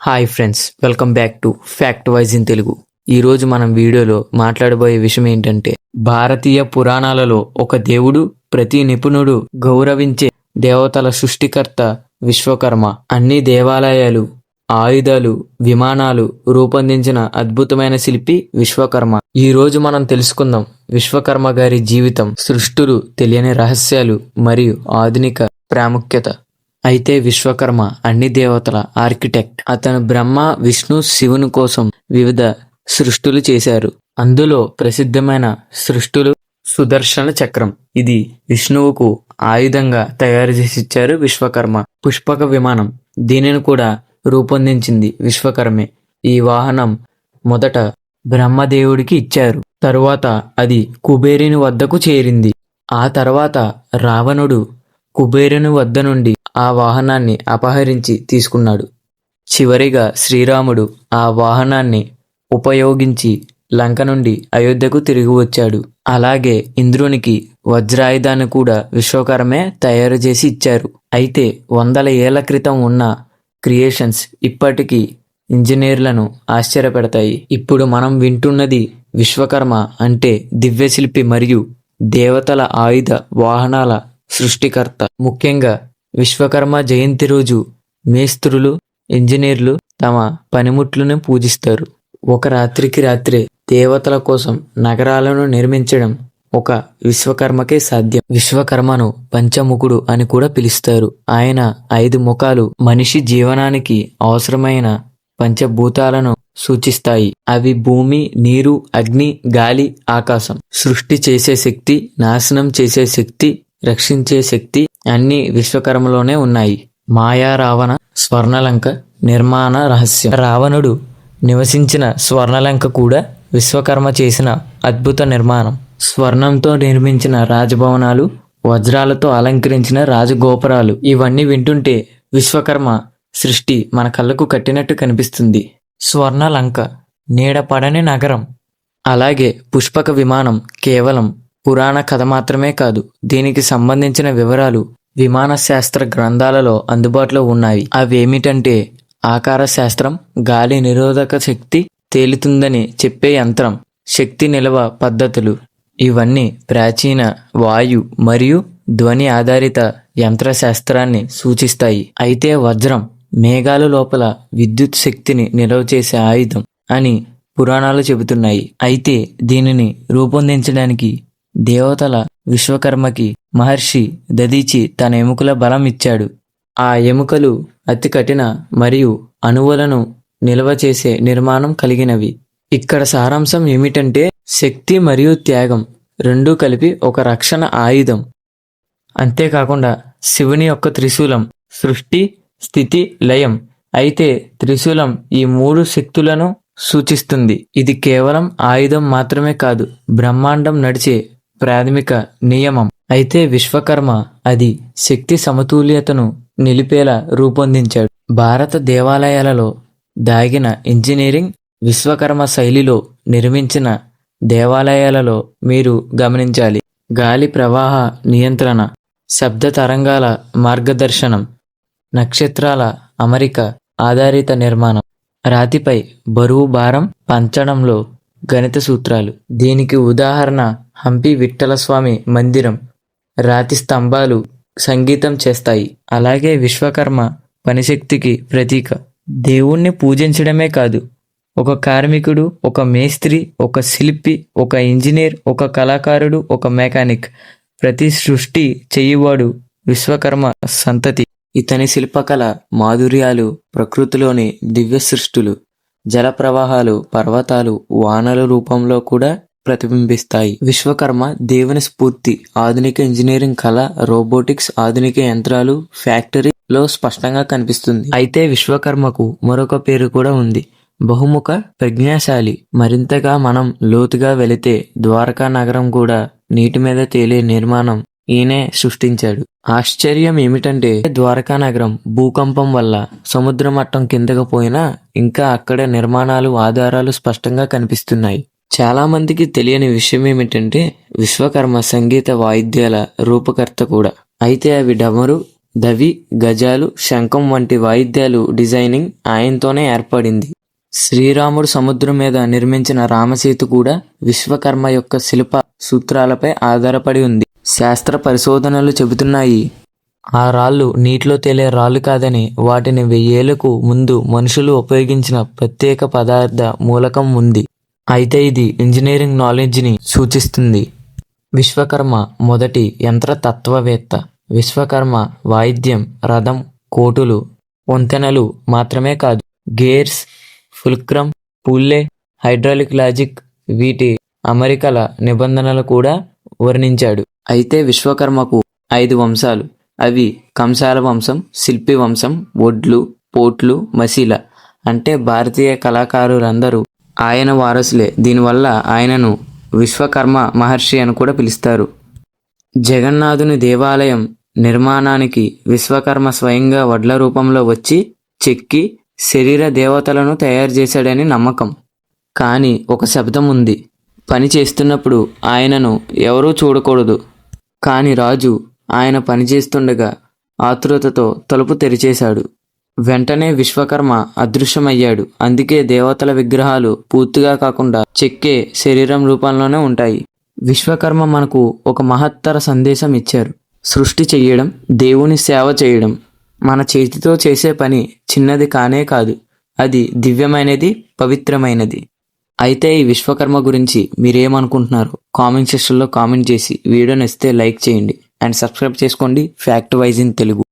Hi friends welcome back to Fact Wise in Telugu. ఈ రోజు మనం వీడియోలో మాట్లాడబోయే విషయం ఏంటంటే భారతీయ పురాణాలలో ఒక దేవుడు ప్రతి నిపుణుడు గౌరవించే దేవతల సృష్టికర్త విశ్వకర్మ. అన్ని దేవాలయాలు ఆయుధాలు విమానాలు రూపొందించిన అద్భుతమైన శిల్పి విశ్వకర్మ. ఈ రోజు మనం తెలుసుకుందాం విశ్వకర్మ గారి జీవితం సృష్టులు తెలియని రహస్యాలు మరియు ఆధునిక ప్రాముఖ్యత. అయితే విశ్వకర్మ అన్ని దేవతల ఆర్కిటెక్ట్. అతను బ్రహ్మ విష్ణు శివుని కోసం వివిధ సృష్టులు చేశారు. అందులో ప్రసిద్ధమైన సృష్టులు సుదర్శన చక్రం. ఇది విష్ణువుకు ఆయుధంగా తయారు చేసి ఇచ్చారు విశ్వకర్మ. పుష్పక విమానం. దీనిని కూడా రూపొందించింది విశ్వకర్మే. ఈ వాహనం మొదట బ్రహ్మదేవుడికి ఇచ్చారు. తరువాత అది కుబేరుని వద్దకు చేరింది. ఆ తర్వాత రావణుడు కుబేరుని వద్ద నుండి ఆ వాహనాన్ని అపహరించి తీసుకున్నాడు. చివరిగా శ్రీరాముడు ఆ వాహనాన్ని ఉపయోగించి లంక నుండి అయోధ్యకు తిరిగి వచ్చాడు. అలాగే ఇంద్రునికి వజ్రాయుధాన్ని కూడా విశ్వకర్మే తయారు చేసి ఇచ్చారు. అయితే వందల ఏళ్ళ క్రితం ఉన్న క్రియేషన్స్ ఇప్పటికీ ఇంజనీర్లను ఆశ్చర్యపెడతాయి. ఇప్పుడు మనం వింటున్నది విశ్వకర్మ అంటే దివ్యశిల్పి మరియు దేవతల ఆయుధ వాహనాల సృష్టికర్త. ముఖ్యంగా విశ్వకర్మ జయంతి రోజు మేస్త్రులు ఇంజనీర్లు తమ పనిముట్లను పూజిస్తారు. ఒక రాత్రికి రాత్రే దేవతల కోసం నగరాలను నిర్మించడం ఒక విశ్వకర్మకే సాధ్యం. విశ్వకర్మను పంచముఖుడు అని కూడా పిలుస్తారు. ఆయన ఐదు ముఖాలు మనిషి జీవనానికి అవసరమైన పంచభూతాలను సూచిస్తాయి. అవి భూమి నీరు అగ్ని గాలి ఆకాశం. సృష్టి చేసే శక్తి నాశనం చేసే శక్తి రక్షించే శక్తి అన్ని విశ్వకర్మలోనే ఉన్నాయి. మాయా రావణ స్వర్ణలంక నిర్మాణ రహస్యం. రావణుడు నివసించిన స్వర్ణలంక కూడా విశ్వకర్మ చేసిన అద్భుత నిర్మాణం. స్వర్ణంతో నిర్మించిన రాజభవనాలు వజ్రాలతో అలంకరించిన రాజగోపురాలు ఇవన్నీ వింటుంటే విశ్వకర్మ సృష్టి మన కళ్ళకు కట్టినట్టు కనిపిస్తుంది. స్వర్ణలంక నీడపడని నగరం. అలాగే పుష్పక విమానం కేవలం పురాణ కథ మాత్రమే కాదు దీనికి సంబంధించిన వివరాలు విమాన శాస్త్ర గ్రంథాలలో అందుబాటులో ఉన్నాయి. అవేమిటంటే ఆకార శాస్త్రం గాలి నిరోధక శక్తి తేలుతుందని చెప్పే యంత్రం శక్తి నిల్వ పద్ధతులు. ఇవన్నీ ప్రాచీన వాయు మరియు ధ్వని ఆధారిత యంత్రశాస్త్రాన్ని సూచిస్తాయి. అయితే వజ్రం మేఘాలు లోపల విద్యుత్ శక్తిని నిల్వ చేసే ఆయుధం అని పురాణాలు చెబుతున్నాయి. అయితే దీనిని రూపొందించడానికి దేవతల విశ్వకర్మకి మహర్షి దదీచి తన ఎముకల బలం ఇచ్చాడు. ఆ ఎముకలు అతి కఠిన మరియు అణువులను నిల్వ చేసే నిర్మాణం కలిగినవి. ఇక్కడ సారాంశం ఏమిటంటే శక్తి మరియు త్యాగం రెండూ కలిపి ఒక రక్షణ ఆయుధం. అంతేకాకుండా శివుని యొక్క త్రిశూలం సృష్టి స్థితి లయం అయితే త్రిశూలం ఈ మూడు శక్తులను సూచిస్తుంది. ఇది కేవలం ఆయుధం మాత్రమే కాదు బ్రహ్మాండం నడిచే ప్రాథమిక నియమం. అయితే విశ్వకర్మ అది శక్తి సమతుల్యతను నిలిపేలా రూపొందించాడు. భారత దేవాలయాలలో దాగిన ఇంజనీరింగ్ విశ్వకర్మ శైలిలో నిర్మించిన దేవాలయాలలో మీరు గమనించాలి. గాలి ప్రవాహ నియంత్రణ శబ్ద తరంగాల మార్గదర్శనం నక్షత్రాల అమరిక ఆధారిత నిర్మాణం. రాతిపై బరువు భారం పంచడంలో గణిత సూత్రాలు. దీనికి ఉదాహరణ హంపి విఠల స్వామి మందిరం రాతి స్తంభాలు సంగీతం చేస్తాయి. అలాగే విశ్వకర్మ పనిశక్తికి ప్రతీక. దేవుణ్ణి పూజించడమే కాదు ఒక కార్మికుడు ఒక మేస్త్రి ఒక శిల్పి ఒక ఇంజనీర్ ఒక కళాకారుడు ఒక మెకానిక్. ప్రతి సృష్టి చేయువాడు విశ్వకర్మ సంతతి. ఇతని శిల్పకళ మాధుర్యాలు ప్రకృతిలోని దివ్య సృష్టులు జల ప్రవాహాలు పర్వతాలు వానల రూపంలో కూడా ప్రతిబింబిస్తాయి. విశ్వకర్మ దేవుని స్ఫూర్తి ఆధునిక ఇంజనీరింగ్ కళ రోబోటిక్స్ ఆధునిక యంత్రాలు ఫ్యాక్టరీలో స్పష్టంగా కనిపిస్తుంది. అయితే విశ్వకర్మకు మరొక పేరు కూడా ఉంది. బహుముఖ ప్రజ్ఞాశాలి. మరింతగా మనం లోతుగా వెళితే ద్వారకా నగరం కూడా నీటి మీద తేలే నిర్మాణం. ఈయనే సృష్టించాడు. ఆశ్చర్యం ఏమిటంటే ద్వారకా నగరం భూకంపం వల్ల సముద్ర మట్టం కిందకు పోయినా ఇంకా అక్కడ నిర్మాణాలు ఆధారాలు స్పష్టంగా కనిపిస్తున్నాయి. చాలా మందికి తెలియని విషయం ఏమిటంటే విశ్వకర్మ సంగీత వాయిద్యాల రూపకర్త కూడా. అయితే అవి డమరు దవి గజాలు శంఖం వంటి వాయిద్యాలు డిజైనింగ్ ఆయనతోనే ఏర్పడింది. శ్రీరాముడు సముద్రం మీద నిర్మించిన రామసేతు కూడా విశ్వకర్మ యొక్క శిల్ప సూత్రాలపై ఆధారపడి ఉంది. శాస్త్ర పరిశోధనలు చెబుతున్నాయి. ఆ రాళ్ళు నీటిలో తేలే రాళ్ళు కాదని వాటిని వెయ్యేళ్ళకు ముందు మనుషులు ఉపయోగించిన ప్రత్యేక పదార్థ మూలకం ఉంది. అయితే ఇది ఇంజనీరింగ్ నాలెడ్జ్ని సూచిస్తుంది. విశ్వకర్మ మొదటి యంత్ర తత్వవేత్త విశ్వకర్మ వాయిద్యం రథం కోటులు వంతెనలు మాత్రమే కాదు. Gears fulcrum pulley hydraulic logic వీటి అమరికల నిబంధనలు కూడా వర్ణించాడు. అయితే విశ్వకర్మకు ఐదు వంశాలు. అవి కంసాల వంశం శిల్పి వంశం ఒడ్లు పోట్లు మసీల. అంటే భారతీయ కళాకారులందరూ ఆయన వారసులే. దీనివల్ల ఆయనను విశ్వకర్మ మహర్షి అని కూడా పిలుస్తారు. జగన్నాథుని దేవాలయం నిర్మాణానికి విశ్వకర్మ స్వయంగా వడ్ల రూపంలో వచ్చి చెక్కి శరీర దేవతలను తయారు చేశాడని నమ్మకం. కానీ ఒక శబ్దం ఉంది. పని చేస్తున్నప్పుడు ఆయనను ఎవరూ చూడకూడదు. కాని రాజు ఆయన పని చేస్తుండగా ఆతృతతో తలుపు తెరిచేశాడు. వెంటనే విశ్వకర్మ అదృశ్యమయ్యాడు. అందుకే దేవతల విగ్రహాలు పూర్తిగా కాకుండా చెక్కే శరీరం రూపంలోనే ఉంటాయి. విశ్వకర్మ మనకు ఒక మహత్తర సందేశం ఇచ్చారు. సృష్టి చెయ్యడం దేవుని సేవ చేయడం మన చేతితో చేసే పని చిన్నది కానే కాదు. అది దివ్యమైనది పవిత్రమైనది. అయితే ఈ విశ్వకర్మ గురించి మీరేమనుకుంటున్నారు? కామెంట్ సెక్షన్లో కామెంట్ చేసి వీడియోని ఇస్తే లైక్ చేయండి. అండ్ సబ్స్క్రైబ్ చేసుకోండి. Fact Wise in Telugu.